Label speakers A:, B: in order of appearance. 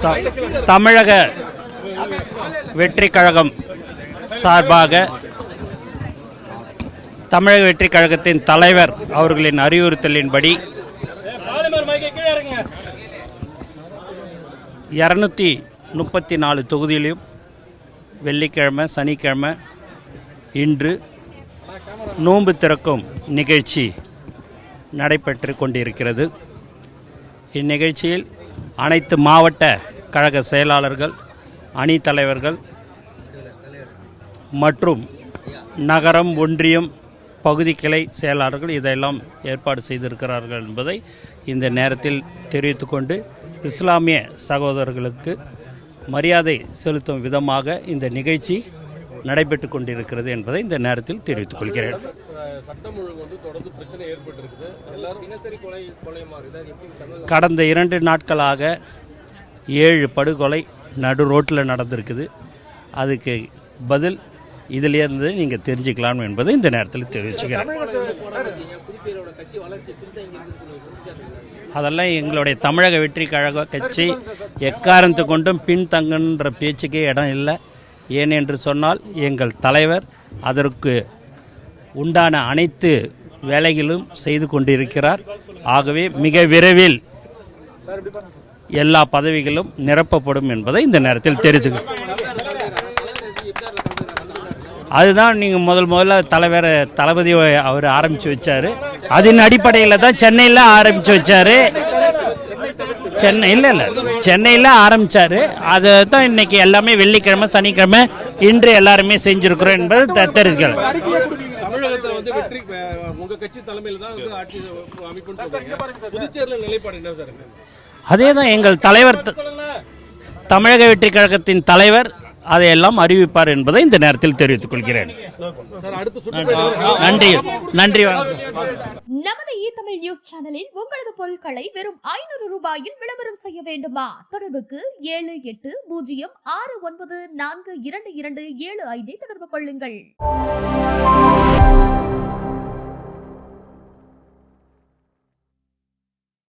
A: த- தமிழக வெற்றி கழகம் சார்பாக தமிழக வெற்றி கழகத்தின் தலைவர் அவர்களின் அறிவுறுத்தலின்படி இரநூத்தி முப்பத்தி நாலு தொகுதியிலும் வெள்ளிக்கிழமை சனிக்கிழமை இன்று நோன்பு திறக்கும் நிகழ்ச்சி நடைபெற்று கொண்டிருக்கிறது. இந்நிகழ்ச்சியில் அனைத்து மாவட்ட கழக செயலாளர்கள் அணி தலைவர்கள் மற்றும் நகரம் ஒன்றியம் பகுதி கிளை செயலாளர்கள் இதையெல்லாம் ஏற்பாடு செய்திருக்கிறார்கள் என்பதை இந்த நேரத்தில் தெரிவித்துக்கொண்டு இஸ்லாமிய சகோதரர்களுக்கு மரியாதை செலுத்தும் விதமாக இந்த நிகழ்ச்சி நடைபெற்று கொண்டிருக்கிறது என்பதை இந்த நேரத்தில் தெரிவித்துக் கொள்கிறேன். கடந்த இரண்டு நாட்களாக ஏழு படுகொலை நடு ரோட்டில் நடந்திருக்குது. அதுக்கு பதில் இதிலேருந்து நீங்கள் தெரிஞ்சுக்கலாம் என்பதை இந்த நேரத்தில் தெரிவிச்சுக்கிறேன். அதெல்லாம் எங்களுடைய தமிழக வெற்றி கழக கட்சி எக்காரணத்து கொண்டும் பின்தங்குன்ற பேச்சுக்கே இடம் இல்லை. ஏனென்று சொன்னால் எங்கள் தலைவர் அதற்கு உண்டான அனைத்து வேலைகளும் செய்து கொண்டிருக்கிறார். ஆகவே மிக விரைவில் எல்லா பதவிகளும் நிரப்பப்படும் என்பதை இந்த நேரத்தில் தெரிவித்து அதுதான் நீங்கள் முதல் முதல்ல தலைவர் தளபதி அவர் ஆரம்பித்து வச்சார். அதன் அடிப்படையில் தான் சென்னையில் ஆரம்பித்து வச்சார். சென்னை இல்லை இல்லை. சென்னையில் ஆரம்பித்தார் அதை தான் இன்னைக்கு எல்லாமே வெள்ளிக்கிழமை சனிக்கிழமை இன்று எல்லாருமே செஞ்சுருக்கிறோம் என்பது த- தெரிவிக்கிறேன்
B: தமிழகத்துல வந்து வெற்றி அஹ், உங்க கட்சி தலைமையில தான் வந்து ஆட்சி அமைப்புன்னு சொல்றீங்க. புதுச்சேரியில நிலைப்பாடு என்ன சார்?
A: அதே தான் எங்கள் தலைவர் தமிழக வெற்றி கழகத்தின் தலைவர் அதையெல்லாம் அறிவிப்பார் என்பதை இந்த நேரத்தில் தெரிவித்துக் கொள்கிறேன். நன்றி. நன்றி.
C: நமது இ தமிழ் நியூஸ் சேனலில் உங்களது பொருட்களை வெறும் ஐநூறு ரூபாயில் விளம்பரம் செய்ய வேண்டுமா? தொடர்புக்கு ஏழு எட்டு பூஜ்ஜியம் ஆறு ஒன்பது நான்கு இரண்டு இரண்டு ஏழு ஐந்தை தொடர்பு கொள்ளுங்கள்.